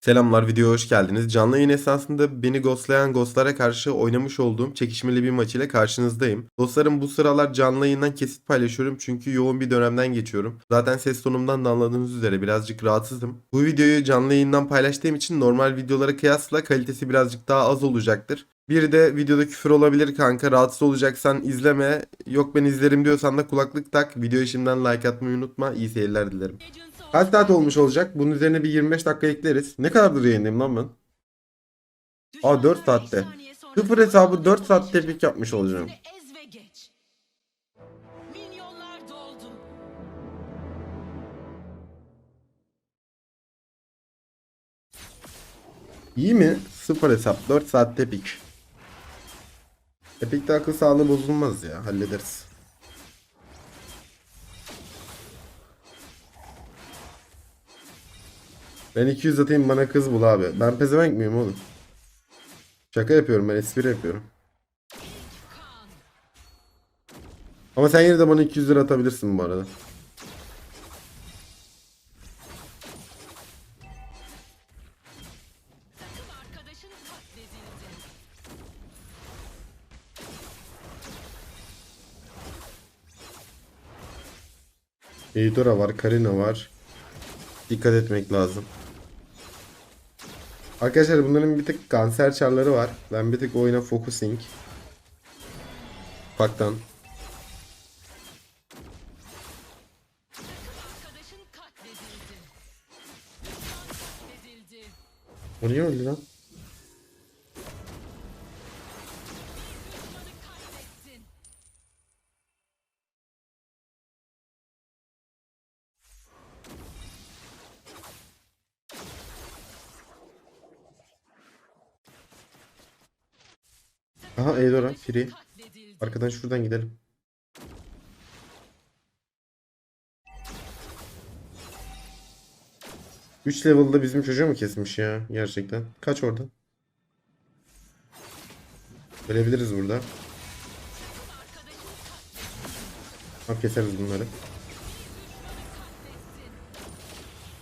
Selamlar, videoya hoş geldiniz. Canlı yayın esnasında beni ghostlayan ghostlara karşı oynamış olduğum çekişmeli bir maç ile karşınızdayım. Dostlarım bu sıralar canlı yayından kesit paylaşıyorum çünkü yoğun bir dönemden geçiyorum. Zaten ses tonumdan da anladığınız üzere birazcık rahatsızım. Bu videoyu canlı yayından paylaştığım için normal videolara kıyasla kalitesi birazcık daha az olacaktır. Bir de videoda küfür olabilir kanka. Rahatsız olacaksan izleme. Yok ben izlerim diyorsan da kulaklık tak. Videoya şimdiden like atmayı unutma. İyi seyirler dilerim. Kaç saat olmuş olacak? Bunun üzerine bir 25 dakika ekleriz. Ne kadardır yayındayım lan ben? Aa 4 saatte. Sıfır hesabı 4 saatte pik yapmış olacağım. İyi mi? Sıfır hesap 4 saatte pik. Epic'te akıl sağlığı bozulmaz ya. Hallederiz. Ben 200 atayım bana kız bul abi. Ben pezevenk miyim oğlum? Şaka yapıyorum ben espri yapıyorum. Ama sen yine de bana 200 lira atabilirsin bu arada. Eudora var, Karina var. Dikkat etmek lazım. Arkadaşlar bunların bir tık kanser çarları var. Ben bir tık oyuna focusing. Ufaktan. O niye öldü lan? Aha Eudora, free. Arkadan şuradan gidelim. Üç level'da bizim çocuğu mu kesmiş ya gerçekten? Kaç orada? Ölebiliriz burada. Tamam keseriz bunları.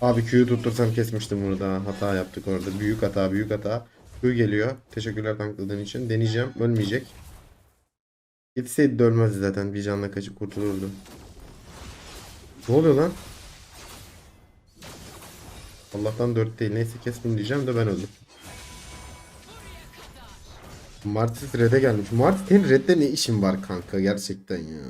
Abi Q'yu tuttursam kesmiştim bunu da. Hata yaptık orada. Büyük hata, büyük hata. Q geliyor. Teşekkürler tankladığın için. Deneyeceğim. Ölmeyecek. Yetişseydi de ölmezdi zaten. Bir canla kaçıp kurtulurdu. Ne oluyor lan? Allah'tan 4 değil. Neyse kestim diyeceğim de ben öldüm. Martis red'e gelmiş. Martis senin red'de ne işin var kanka gerçekten ya.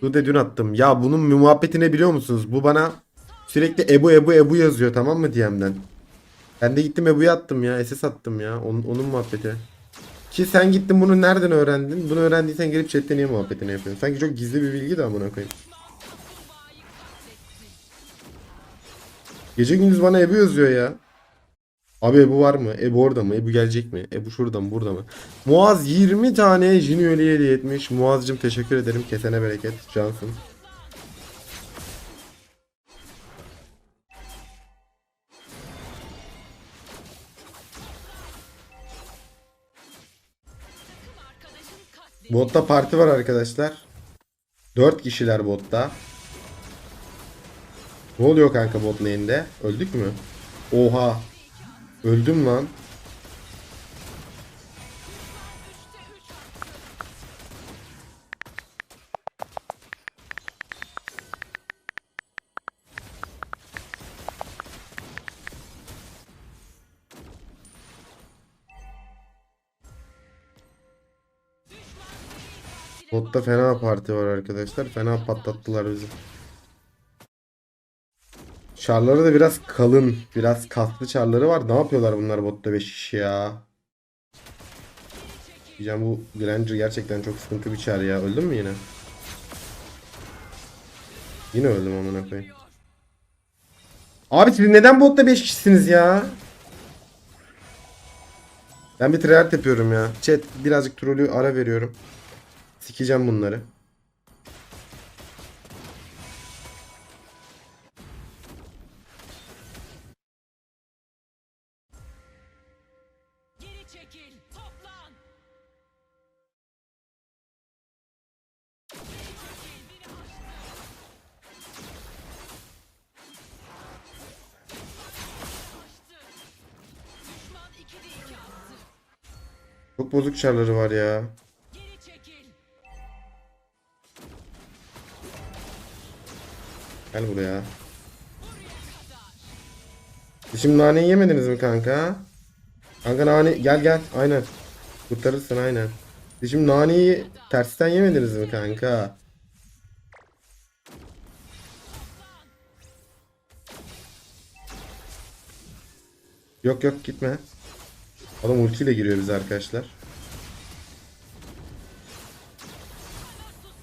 Katledildi. Bu de dün attım. Ya bunun muhabbetini biliyor musunuz? Bu bana sürekli Ebu Ebu Ebu yazıyor tamam mı DM'den. Ben de gittim Ebu'ya attım ya. SS attım ya. Onun, onun muhabbeti. Ki sen gittin bunu nereden öğrendin? Bunu öğrendiysen gelip chatte niye muhabbetini yapıyorsun? Sanki çok gizli bir bilgi de amına koyayım. Gece gündüz bana Ebu yazıyor ya. Abi Ebu var mı? Ebu orada mı? Ebu gelecek mi? Ebu şurada mı? Burada mı? Muaz 20 tane Jinüeli hediye etmiş. Muaz'cım teşekkür ederim. Kesene bereket. Cansın. Botta parti var arkadaşlar. 4 kişiler botta. Ne oluyor kanka bot lane'de? Öldük mü? Oha. Öldüm lan. Botta fena parti var arkadaşlar. Fena patlattılar bizi. Çarları da biraz kalın. Biraz kaslı çarları var. Ne yapıyorlar bunlar botta 5 kişi ya? Diyeceğim bu Granger gerçekten çok sıkıntı bir çar ya. Öldün mü yine? Yine öldüm amına koyayım. Abi siz neden botta 5 kişisiniz ya? Ben bir tryhard yapıyorum ya. Chat birazcık trolü ara veriyorum. Sikeceğim bunları. Çok bozuk çarları var ya. Gel buraya. Şimdi naneyi yemediniz mi kanka? Kanka nane gel gel aynen. Kurtarırsın aynen. Şimdi naneyi tersten yemediniz mi kanka? Yok yok gitme. Adam ultiyle giriyor bize arkadaşlar.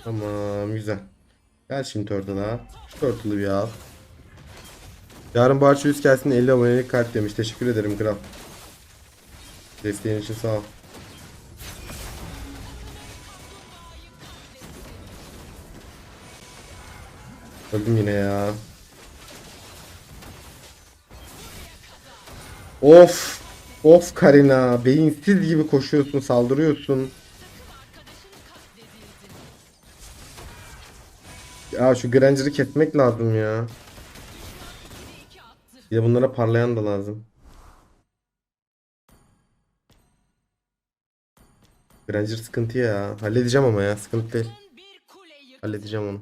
Tamam güzel. Gel şimdi Turtle'a. Şu Turtle'ı bir al. Yarın Barça Yüz gelsin 50 abonelik kart demiş. Teşekkür ederim kral. Desteğin için sağ ol. Öldüm yine ya. Of. Of Karina. Beyinsiz gibi koşuyorsun, saldırıyorsun. Ya şu Granger'ı kesmek lazım ya. De bunlara parlayan da lazım. Granger sıkıntı ya. Halledeceğim ama ya. Sıkıntı değil. Halledeceğim onu.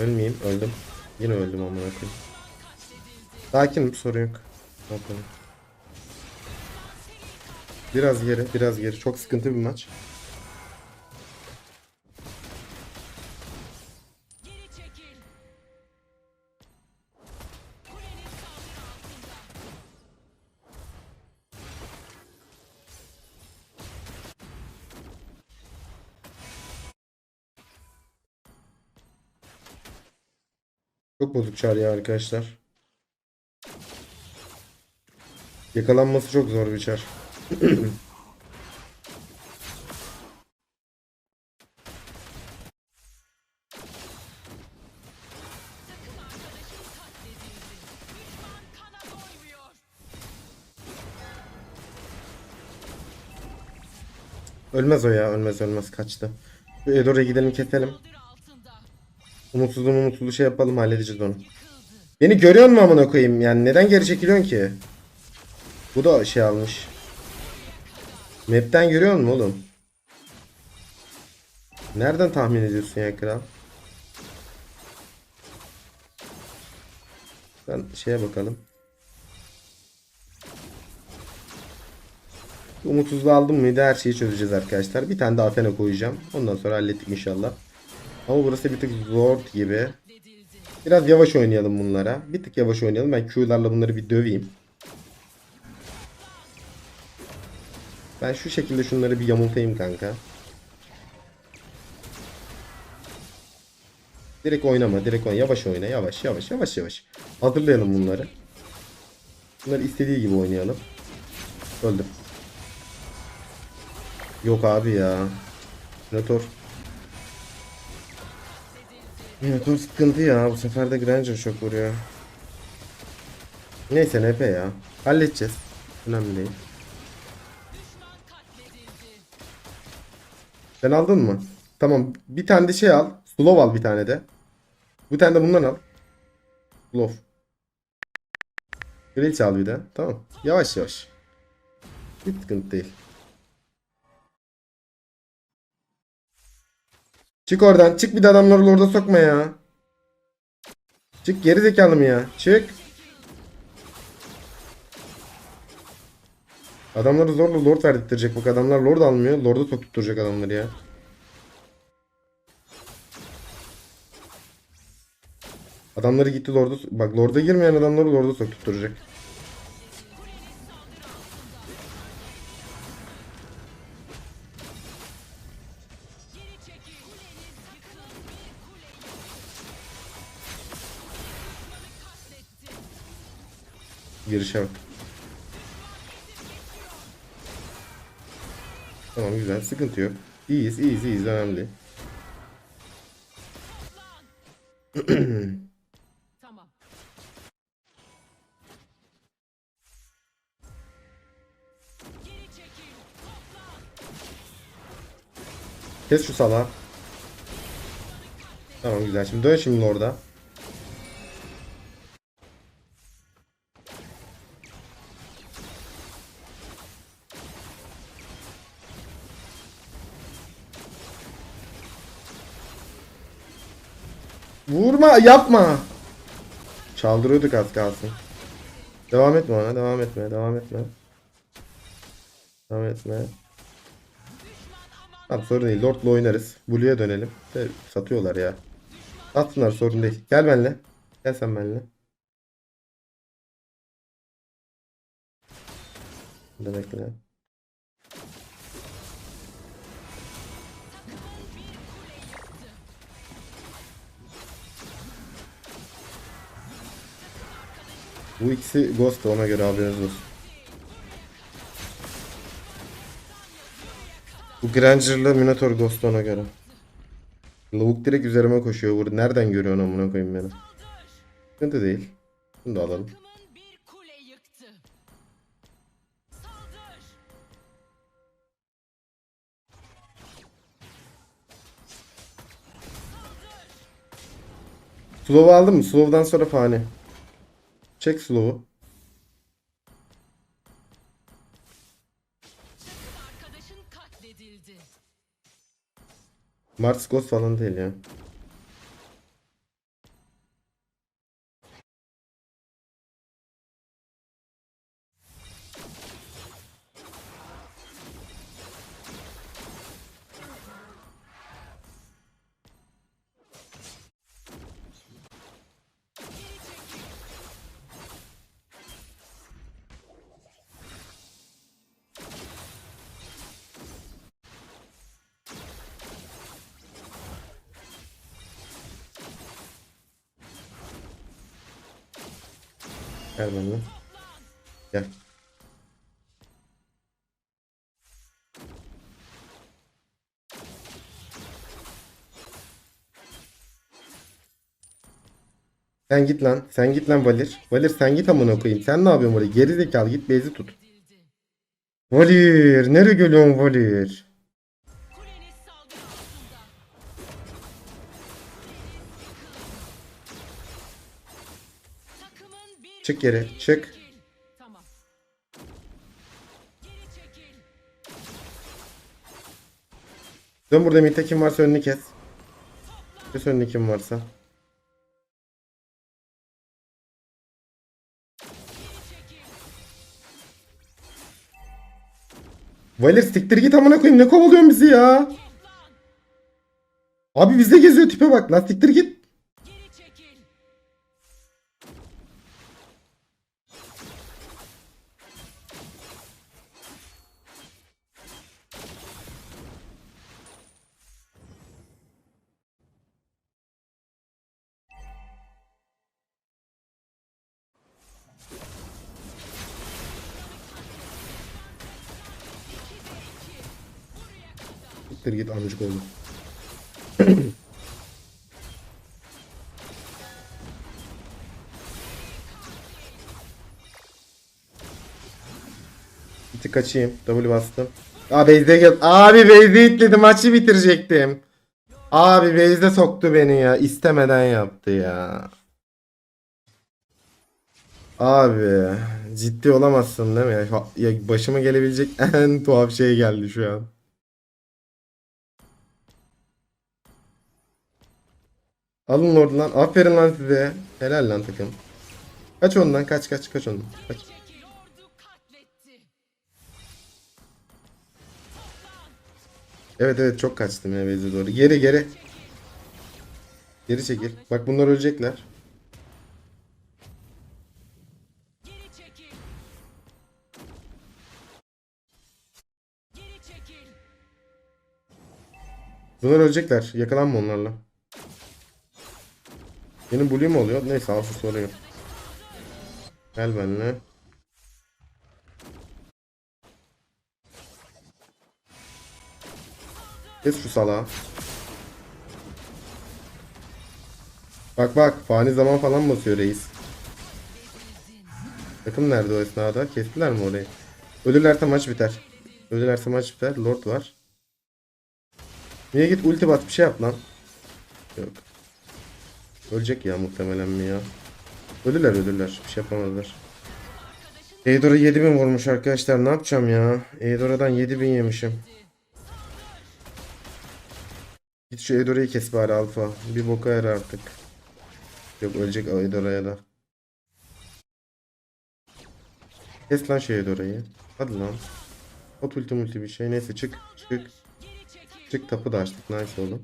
Ölmeyeyim. Öldüm. Yine öldüm amına koyayım. Sakinim sorun yok. Ne yapalım? Biraz geri, biraz geri. Çok sıkıntı bir maç. Çok bozuk çağrı ya arkadaşlar. Yakalanması çok zor bir çar. Ölmez o ya. Ölmez ölmez. Kaçtı. Edor'a gidelim keselim. Altında. Umutsuzluğu şey yapalım halledeceğiz onu. Beni görüyor musun amına koyayım? Yani neden geri çekiliyorsun ki? Bu da şey almış. Map'ten görüyor musun oğlum? Nereden tahmin ediyorsun ya kral? Ben şeye bakalım. Umutsuzluğu aldım mıydı her şeyi çözeceğiz arkadaşlar. Bir tane daha Athena koyacağım. Ondan sonra hallettik inşallah. Ama burası bir tık zor gibi. Biraz yavaş oynayalım bunlara. Bir tık yavaş oynayalım. Ben Q'larla bunları bir döveyim. Ben şu şekilde şunları bir yamultayım kanka. Direkt oynama, direkt oyna. Yavaş oyna, yavaş, yavaş, yavaş, yavaş. Hazırlayalım bunları. Bunları istediği gibi oynayalım. Öldüm. Yok abi ya. Notor. Notor sıkıntı ya. Bu sefer de Granger çok vuruyor. Neyse NP ya. Halledeceğiz. Önemli değil. Sen aldın mı? Tamam. Bir tane de şey al. Slow al bir tane de. Bir tane de bundan al. Slow. Glitch al bir de. Tamam. Yavaş yavaş. Hiç sıkıntı değil. Çık oradan. Çık bir de adamları orada sokma ya. Çık geri zekalı mı ya? Çık. Adamları zorla lord verdirtecek bak adamlar lord almıyor. Lord'a sokturacak adamları ya. Adamları gitti lord'a bak lord'a girmeyen adamları lord'a sokturacak. Girişe bak. Tamam güzel sıkıntı yok. İyiyiz iyiyiz iyiyiz önemli. Tamam. Kes şu salağı. Tamam güzel. Şimdi dön şimdi orada. Vurma yapma. Çaldırıyorduk az kalsın. Devam etme ona devam etme devam etme. Devam etme. Tamam sorun değil. Lord'la oynarız. Blue'ya dönelim. Satıyorlar ya. Atsınlar sorun değil. Gel benimle. Gel sen benimle. Burada Bu ikisi Ghost ona göre haberiniz olsun. Bu Granger'la Minotaur Ghost ona göre. Lavuk direkt üzerime koşuyor. Vur. Nereden görüyorsun amına koyayım beni? Sıkıntı değil. Bunu da alalım. Slow'u aldın mı? Slow'dan sonra fani. Çek slow'u. Mars Ghost falan değil ya. Gel benimle. Gel. Sen git lan. Sen git lan Valir. Valir sen git amına koyayım. Sen ne yapıyorsun Valir? Geri zekalı git bezi tut. Valir. Nereye geliyorsun Valir? Çık geri, çık. Dön burada midde kim varsa önünü kes. Kes önünü kim varsa. Valir siktir git amına koyayım. Ne kovalıyorsun bizi ya? Abi bizde geziyor tipe bak lan siktir git. Siktir git amcık. Bir tık kaçayım. W bastım. Aa base'de gel. Abi base'de itledi maçı bitirecektim. Abi base'de soktu beni ya. İstemeden yaptı ya. Abi ciddi olamazsın değil mi? Ya başıma gelebilecek en tuhaf şey geldi şu an. Alın oradan. Aferin lan size. Helal lan takım. Kaç ondan kaç kaç kaç ondan. Kaç. Evet evet çok kaçtım ya Beyze doğru. Geri geri. Geri çekil. Bak bunlar ölecekler. Bunlar ölecekler. Yakalanma onlarla. Benim bully mi oluyor? Neyse alsın sorun yok. Gel benimle. Kes şu salağı. Bak bak fani zaman falan basıyor reis. Takım nerede o esnada? Kestiler mi orayı? Ölürlerse maç biter. Ölürlerse maç biter. Lord var. Niye git ulti bas bir şey yap lan. Yok. Ölecek ya muhtemelen mi ya? Ölürler ölürler. Bir şey yapamazlar. Eidor'a 7000 vurmuş arkadaşlar. Ne yapacağım ya? Eidor'dan 7000 yemişim. Git şu Eidor'u kes bari alfa. Bir boka yarar artık. Yok ölecek Eidor'a da. Kes lan şu Eidor'u. Hadi lan. Ot ulti multi bir şey. Neyse çık. Çık. Çık tapı da açtık. Nice oldu.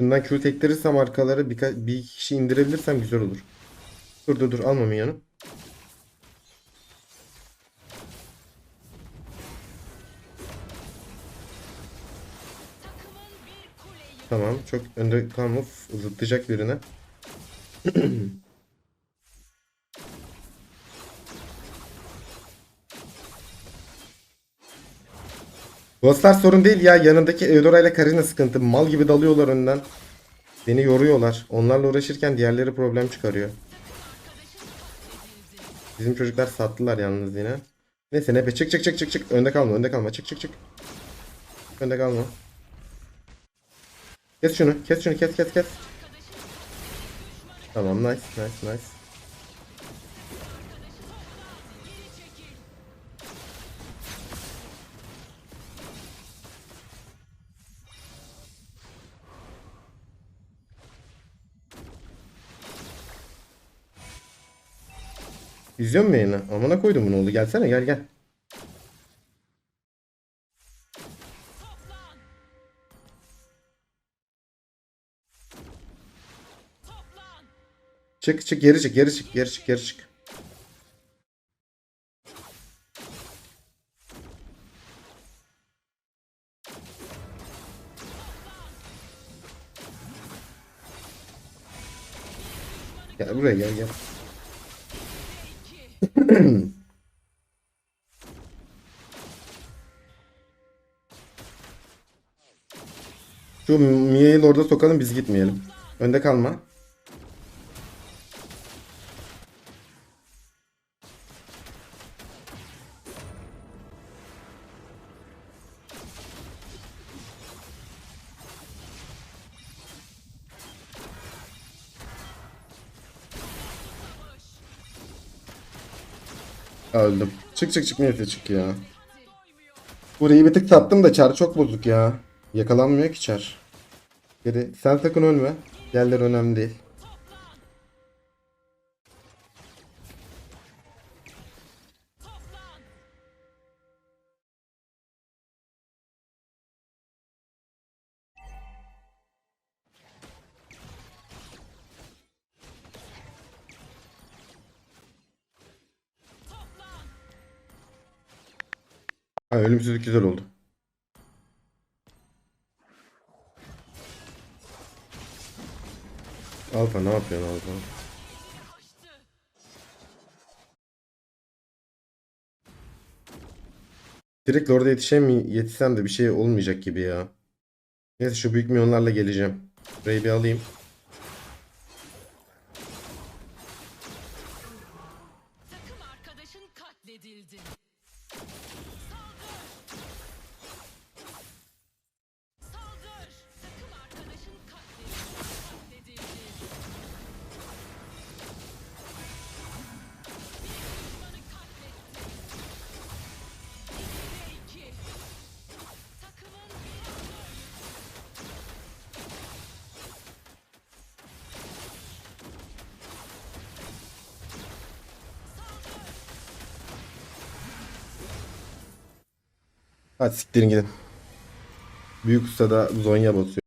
Bundan Q tektirirsem arkaları birka- bir kişi indirebilirsem güzel olur. Dur dur dur alma minyonu. Tamam çok önde kalma zıtlayacak birine. Bosslar sorun değil ya yanındaki Eudora ile Karina sıkıntı. Mal gibi dalıyorlar önden. Beni yoruyorlar. Onlarla uğraşırken diğerleri problem çıkarıyor. Bizim çocuklar sattılar yalnız yine. Neyse ne be çık çık çık çık çık. Önde kalma önde kalma çık çık çık. Önde kalma. Kes şunu kes şunu kes kes kes. Tamam nice nice nice. İzliyor musun yayını? Amına koydum bunu oldu. Gelsene gel gel. Çık çık geri çık geri çık geri çık geri çık. Gel buraya gel gel. Şu Mia'yı orada sokalım biz gitmeyelim. Önde kalma. Öldüm. Çık çık çık neyse çık ya. Burayı bir tık sattım da çar çok bozuk ya. Yakalanmıyor ki çar. Geri sen sakın ölme. Yerler önemli değil. Ha, ölümsüzlük güzel oldu. Alfa ne yapıyorsun Alfa? Direkt orada yetişem yetişsem de bir şey olmayacak gibi ya. Neyse şu büyük milyonlarla geleceğim. Burayı bir alayım. Hadi siktirin gidin. Büyük usta da Zonya basıyor.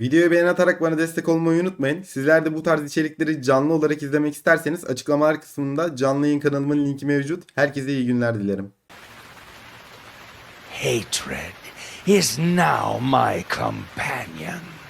Videoyu beğen atarak bana destek olmayı unutmayın. Sizler de bu tarz içerikleri canlı olarak izlemek isterseniz açıklamalar kısmında canlı yayın kanalımın linki mevcut. Herkese iyi günler dilerim. Hatred is now my companion.